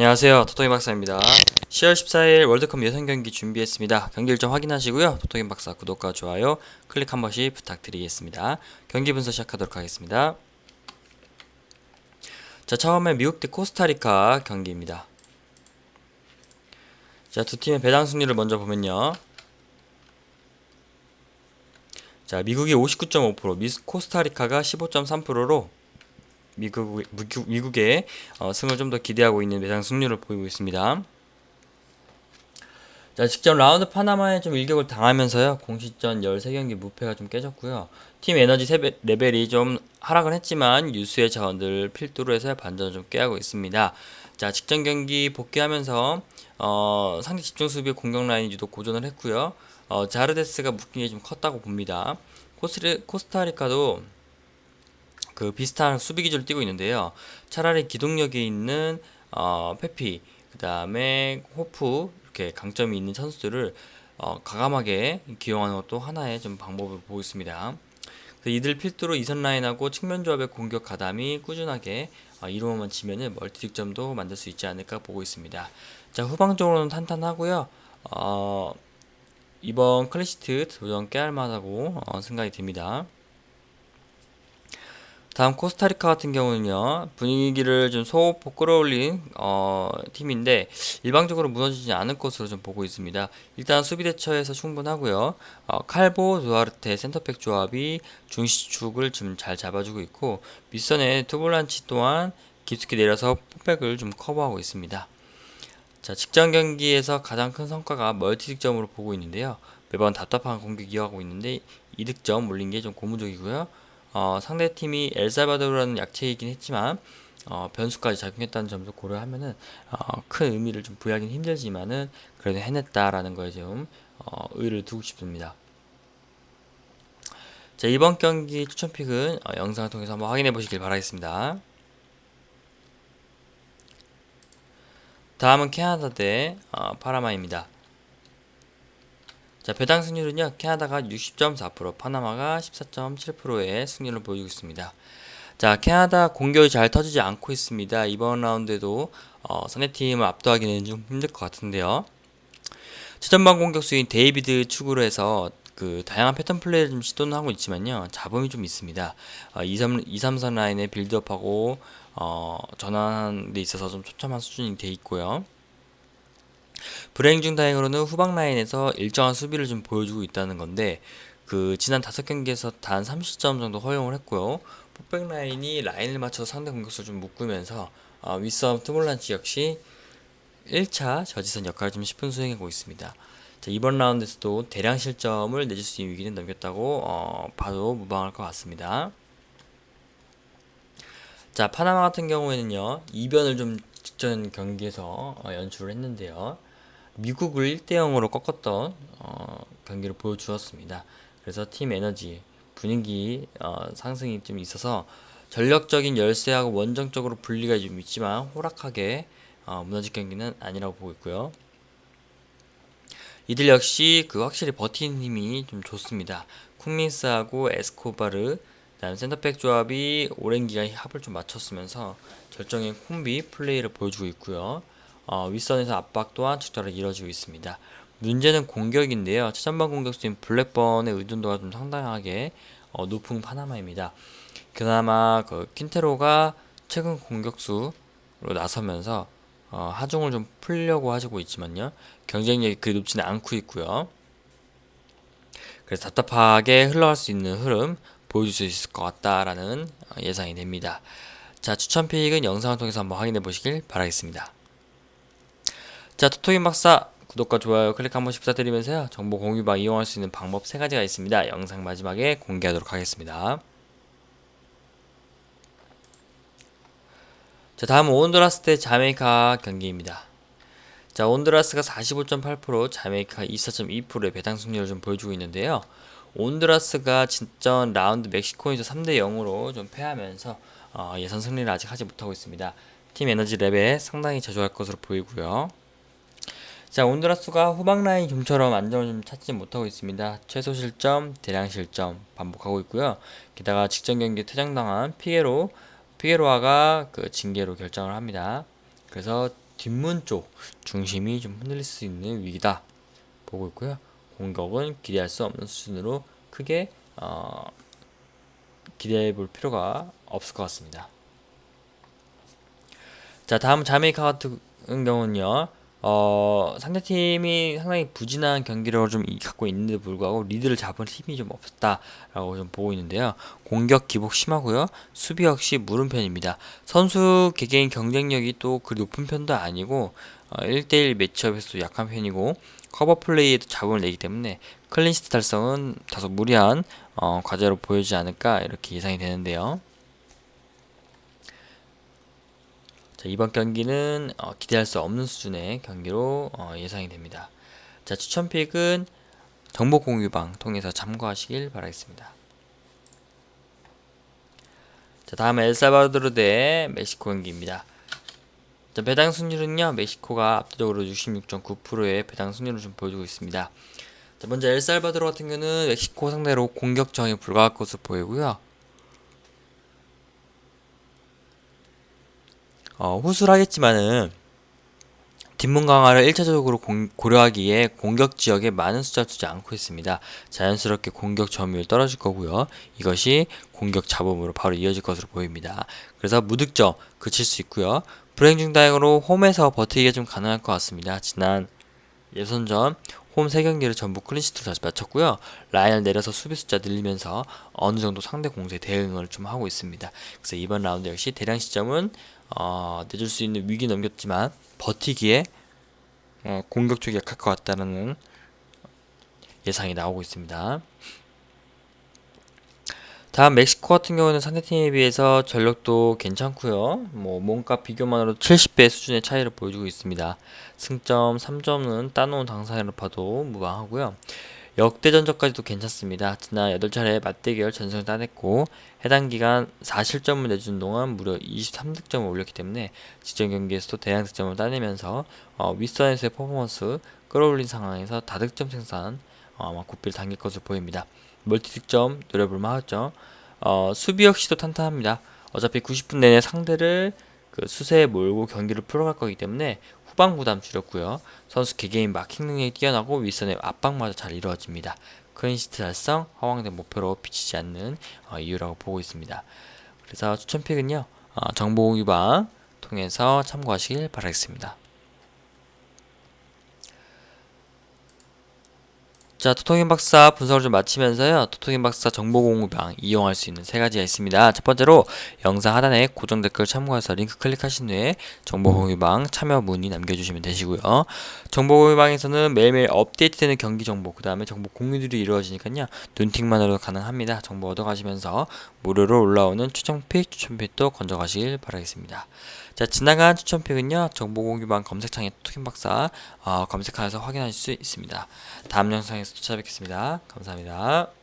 안녕하세요. 토토기 박사입니다. 10월 14일 월드컵 예선 경기 준비했습니다. 경기 일정 확인하시고요. 토토기 박사 구독과 좋아요 클릭 한 번씩 부탁드리겠습니다. 경기 분석 시작하도록 하겠습니다. 자, 처음에 미국 대 코스타리카 경기입니다. 자, 두 팀의 배당 승률을 먼저 보면요. 자, 미국이 59.5%, 미 코스타리카가 15.3%로 미국, 미국, 미국의 어, 승을 좀 더 기대하고 있는 매장 승률을 보이고 있습니다. 자, 직전 라운드 파나마에 좀 일격을 당하면서요. 공식전 13경기 무패가 좀 깨졌고요. 팀 에너지 세배, 레벨이 좀 하락은 했지만 유수의 자원들 필두로 해서 반전을 좀 깨하고 있습니다. 자, 직전 경기 복귀하면서 어, 상대 집중 수비 공격 라인이 유독 고전을 했고요. 어, 자르데스가 묶인 게 좀 컸다고 봅니다. 코스리, 코스타리카도 그 비슷한 수비 기조를 띄고 있는데요. 차라리 기동력이 있는 어, 페피, 그 다음에 호프 이렇게 강점이 있는 선수들을 어, 과감하게 기용하는 것도 하나의 좀 방법을 보고 있습니다. 이들 필두로 이선 라인하고 측면 조합의 공격 가담이 꾸준하게 어, 이루어만 지면은 멀티 득점도 만들 수 있지 않을까 보고 있습니다. 자 후방적으로는 탄탄하고요. 어, 이번 클래시트 도전 깨알 만하다고 어, 생각이 듭니다. 다음 코스타리카 같은 경우는요 분위기를 좀 소폭 끌어올린 어, 팀인데 일방적으로 무너지지 않을 것으로 좀 보고 있습니다. 일단 수비 대처에서 충분하고요. 어, 칼보 두아르테 센터백 조합이 중시축을 좀 잘 잡아주고 있고 밑선에 투볼란치 또한 깊숙이 내려서 폭백을 좀 커버하고 있습니다. 자 직전 경기에서 가장 큰 성과가 멀티 득점으로 보고 있는데요. 매번 답답한 공격 이어가고 있는데 이득점 올린 게 좀 고무적이고요. 어, 상대팀이 엘살바도르라는 약체이긴 했지만 어, 변수까지 작용했다는 점도 고려하면은 어, 큰 의미를 좀 부여하기는 힘들지만은 그래도 해냈다라는 거에 좀 어, 의의를 두고 싶습니다. 자 이번 경기 추천픽은 어, 영상을 통해서 한번 확인해 보시길 바라겠습니다. 다음은 캐나다 대 어, 파라마입니다. 자, 배당 승률은요, 캐나다가 60.4%, 파나마가 14.7%의 승률을 보이고 있습니다. 자, 캐나다 공격이 잘 터지지 않고 있습니다. 이번 라운드에도 어, 상대팀을 압도하기는 좀 힘들 것 같은데요. 최전방 공격수인 데이비드 축으로 해서 그 다양한 패턴 플레이를 좀 시도는 하고 있지만요. 잡음이 좀 있습니다. 어, 2, 3, 2, 3, 4 라인에 빌드업하고 어, 전환하는 데 있어서 좀 초참한 수준이 돼 있고요. 불행 중 다행으로는 후방 라인에서 일정한 수비를 좀 보여주고 있다는 건데 그 지난 다섯 경기에서 단 30점 정도 허용을 했고요. 폭백 라인이 라인을 맞춰서 상대 공격수를 좀 묶으면서 어, 윗섬 트몰란치 역시 1차 저지선 역할을 좀 10분 수행하고 있습니다. 자, 이번 라운드에서도 대량 실점을 내줄 수 있는 위기는 넘겼다고 어, 봐도 무방할 것 같습니다. 자, 파나마 같은 경우에는요, 이변을 좀 직전 경기에서 어, 연출을 했는데요. 미국을 1대 0으로 꺾었던 어, 경기를 보여주었습니다. 그래서 팀 에너지 분위기 어, 상승이 좀 있어서 전력적인 열세하고 원정적으로 분리가 좀 있지만 호락하게 어, 무너질 경기는 아니라고 보고 있고요. 이들 역시 그 확실히 버티는 힘이 좀 좋습니다. 쿵민스하고 에스코바르 그다음 센터백 조합이 오랜 기간 합을 좀 맞췄으면서 결정의 콤비 플레이를 보여주고 있고요. 어, 윗선에서 압박 또한 적절하게 이루어지고 있습니다. 문제는 공격인데요. 최전방 공격수인 블랙번의 의존도가 좀 상당하게 어, 높은 파나마입니다. 그나마 그 킨테로가 최근 공격수로 나서면서 어, 하중을 좀 풀려고 하고 있지만요. 경쟁력이 그리 높지는 않고 있고요. 그래서 답답하게 흘러갈 수 있는 흐름 보여줄 수 있을 것 같다라는 어, 예상이 됩니다. 자, 추천 픽은 영상을 통해서 한번 확인해 보시길 바라겠습니다. 자, 토토인 박사 구독과 좋아요 클릭 한 번씩 부탁드리면서요. 정보 공유방 이용할 수 있는 방법 세 가지가 있습니다. 영상 마지막에 공개하도록 하겠습니다. 자, 다음은 온두라스 대 자메이카 경기입니다. 자, 온두라스가 45.8%, 자메이카 24.2%의 배당 승률을 좀 보여주고 있는데요. 온두라스가 진전 라운드 멕시코에서 3대 0으로 좀 패하면서 어, 예선 승리를 아직 하지 못하고 있습니다. 팀 에너지 랩에 상당히 저조할 것으로 보이고요. 자, 온드라스가 후방 라인 좀처럼 안정을 좀 찾지 못하고 있습니다. 최소 실점, 대량 실점 반복하고 있고요. 게다가 직전 경기 퇴장당한 피게로, 피게로아가 그 징계로 결정을 합니다. 그래서 뒷문 쪽 중심이 좀 흔들릴 수 있는 위기다 보고 있고요. 공격은 기대할 수 없는 수준으로 크게 어, 기대해 볼 필요가 없을 것 같습니다. 자 다음 자메이카 같은 경우는요. 어, 상대팀이 상당히 부진한 경기력을 좀 갖고 있는데도 불구하고 리드를 잡은 힘이 좀 없었다라고 좀 보고 있는데요. 공격 기복 심하고요. 수비 역시 무른 편입니다. 선수 개개인 경쟁력이 또 그 높은 편도 아니고 어, 1대1 매치업에서도 약한 편이고 커버 플레이에도 자금을 내기 때문에 클린시트 달성은 다소 무리한 어, 과제로 보여지지 않을까 이렇게 예상이 되는데요. 자, 이번 경기는 어, 기대할 수 없는 수준의 경기로 어, 예상이 됩니다. 자, 추천픽은 정보 공유방 통해서 참고하시길 바라겠습니다. 자, 다음은 엘살바도르 대 멕시코 경기입니다. 자, 배당 승률은요, 멕시코가 압도적으로 66.9%의 배당 승률을 좀 보여주고 있습니다. 자, 먼저 엘살바도르 같은 경우는 멕시코 상대로 공격 정이 불가할 것으로 보이고요. 어, 후수를 하겠지만은 뒷문 강화를 1차적으로 공, 고려하기에 공격 지역에 많은 숫자를 두지 않고 있습니다. 자연스럽게 공격 점유율 떨어질 거고요. 이것이 공격 잡음으로 바로 이어질 것으로 보입니다. 그래서 무득점 그칠 수 있고요. 불행 중 다행으로 홈에서 버티기가 좀 가능할 것 같습니다. 지난 예선전 홈 3경기를 전부 클린시트로 다시 마쳤고요. 라인을 내려서 수비 숫자 늘리면서 어느 정도 상대 공세에 대응을 좀 하고 있습니다. 그래서 이번 라운드 역시 대량 시점은 어, 내줄 수 있는 위기 넘겼지만 버티기에 어, 공격 쪽이 약할 것 같다는 예상이 나오고 있습니다. 다음 멕시코 같은 경우는 상대팀에 비해서 전력도 괜찮고요. 뭐 몸값 비교만으로 70배 수준의 차이를 보여주고 있습니다. 승점 3점은 따놓은 당사자로 봐도 무방하고요. 역대 전적까지도 괜찮습니다. 지난 8차례 맞대결 전승을 따냈고 해당 기간 4실점을 내준 동안 무려 23득점을 올렸기 때문에 직전 경기에서도 대량 득점을 따내면서 어, 윗선에서의 퍼포먼스 끌어올린 상황에서 다득점 생산 어, 아마 고삐를 당길 것으로 보입니다. 멀티 득점 노려볼만 하죠. 어, 수비 역시도 탄탄합니다. 어차피 90분 내내 상대를 그 수세에 몰고 경기를 풀어갈 거기 때문에 후방 부담 줄였고요. 선수 개개인 마킹 능력이 뛰어나고 윗선의 압박마저 잘 이루어집니다. 클린시트 달성, 허황된 목표로 비치지 않는 어, 이유라고 보고 있습니다. 그래서 추천픽은요. 어, 정보 유방 통해서 참고하시길 바라겠습니다. 자, 토통인 박사 분석을 좀 마치면서요. 토통인 박사 정보 공유방 이용할 수 있는 세 가지가 있습니다. 첫 번째로 영상 하단에 고정 댓글 참고해서 링크 클릭하신 후에 정보 공유방 참여 문의 남겨주시면 되시고요. 정보 공유방에서는 매일매일 업데이트되는 경기 정보, 그 다음에 정보 공유들이 이루어지니까요. 눈팅만으로도 가능합니다. 정보 얻어가시면서 무료로 올라오는 추천픽, 추천픽도 건져가시길 바라겠습니다. 자, 지나간 추천픽은요, 정보 공유방 검색창에 토킹 박사 어, 검색하셔서 확인하실 수 있습니다. 다음 영상에서 찾아뵙겠습니다. 감사합니다.